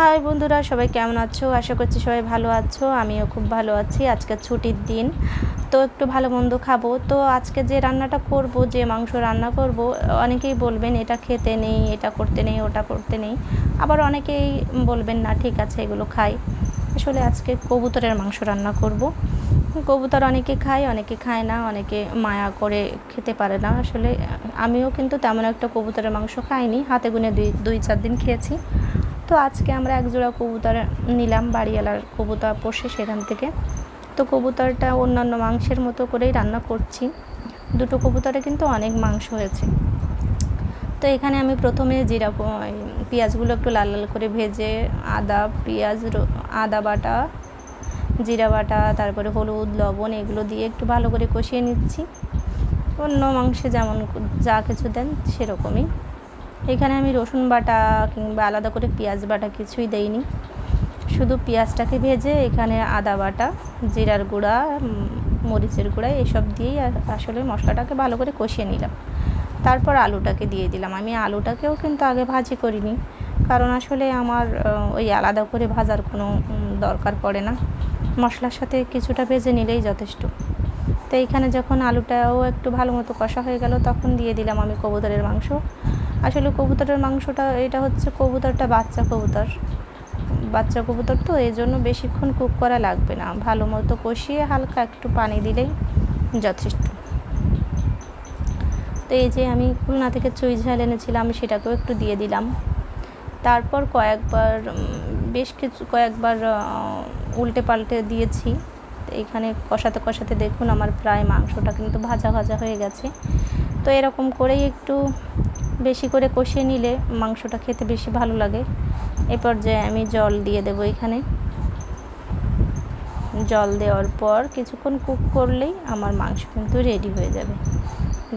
High বন্ধুরা, সবাই কেমন আছো? আশা করছি সবাই ভালো আছো। আমিও খুব ভালো আছি। আজকে ছুটির দিন, তো একটু ভালো মন্দ খাব। তো আজকে যে রান্নাটা করব, যে মাংস রান্না করব, অনেকেই বলবেন, এটা খেতে নেই, এটা করতে নেই, ওটা করতে নেই। আবার অনেকেই বলবেন, না, ঠিক আছে, এগুলো খাই। আসলে আজকে কবুতরের মাংস রান্না করব। কবুতর অনেকে খায় অনেকে খায় না, অনেকে মায়া করে খেতে পারে না। আসলে আমিও কিন্তু তেমন একটা কবুতরের মাংস খাইনি। হাতে গুনে দুই দুই, চার দিন খেয়েছি। তো আজকে আমরা এক জোড়া কবুতর নিলাম, বাড়িওয়ালার কবুতর পোষে সেখান থেকে। তো কবুতরটা অন্যান্য মাংসের মতো করেই রান্না করছি। দুটো কবুতরে কিন্তু অনেক মাংস হয়েছে। তো এখানে আমি প্রথমে জিরা পেঁয়াজগুলো একটু লাল লাল করে ভেজে আদা, পেঁয়াজ আদা বাটা, জিরা বাটা, তারপরে হলুদ, লবণ, এগুলো দিয়ে একটু ভালো করে কষিয়ে নিচ্ছি। অন্য মাংসে যেমন যা কিছু দেন সেরকমই। এখানে আমি রসুন বাটা কিংবা আলাদা করে পেঁয়াজ বাটা কিছুই দেইনি। শুধু পেঁয়াজটাকে ভেজে এখানে আদা বাটা, জিরার গুঁড়া মরিচের গুঁড়া এসব দিয়েই আসলে মশলাটাকে ভালো করে কষিয়ে নিলাম। তারপর আলুটাকে দিয়ে দিলাম। আমি আলুটাকেও কিন্তু আগে ভাজি করিনি, কারণ আসলে আমার ওই আলাদা করে ভাজার কোনো দরকার পড়ে না। মশলার সাথে কিছুটা ভেজে নিলেই যথেষ্ট। তো এইখানে যখন আলুটাও একটু ভালো মতো কষা হয়ে গেল, তখন দিয়ে দিলাম আমি কবুতরের মাংস। আসলে কবুতরের মাংসটা, এটা হচ্ছে কবুতরটা বাচ্চা কবুতর। বাচ্চা কবুতর তো এই জন্য বেশিক্ষণ কুক করা লাগবে না। ভালো মতো কষিয়ে হালকা একটু পানি দিলেই যথেষ্ট। তো এই যে আমি খুলনা থেকে চুই ঝাল এনেছিলাম সেটাকেও একটু দিয়ে দিলাম। তারপর কয়েকবার বেশ কিছু, কয়েকবার উল্টে পাল্টে দিয়েছি। এখানে কষাতে কষাতে দেখুন আমার প্রায় মাংসটা কিন্তু ভাজা ভাজা হয়ে গেছে। তো এরকম করেই একটু বেশি করে কষিয়ে নিলে মাংসটা খেতে বেশি ভালো লাগে। এ পর্যায়ে আমি জল দিয়ে দেবো এখানে। জল দেওয়ার পর কিছুক্ষণ কুক করলেই আমার মাংস কিন্তু রেডি হয়ে যাবে।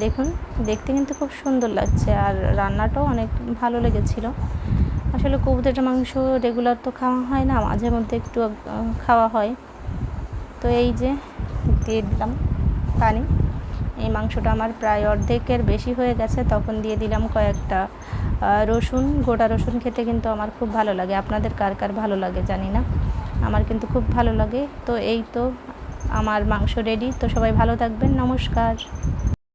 দেখুন, দেখতে কিন্তু খুব সুন্দর লাগছে আর রান্নাটাও অনেক ভালো লেগেছিল। আসলে কবুতরের মাংস রেগুলার তো খাওয়া হয় না, মাঝে মধ্যে একটু খাওয়া হয়। তো এই যে দিয়ে দিলাম পানি। এই মাংসটা আমার প্রায় অর্ধেকের বেশি হয়ে গেছে, তখন দিয়ে দিলাম কয়েকটা রসুন, গোটা রসুন খেতে কিন্তু আমার খুব ভালো লাগে। আপনাদের কার কার ভালো লাগে জানি না, আমার কিন্তু খুব ভালো লাগে। তো এই তো আমার মাংস রেডি তো সবাই ভালো থাকবেন, নমস্কার।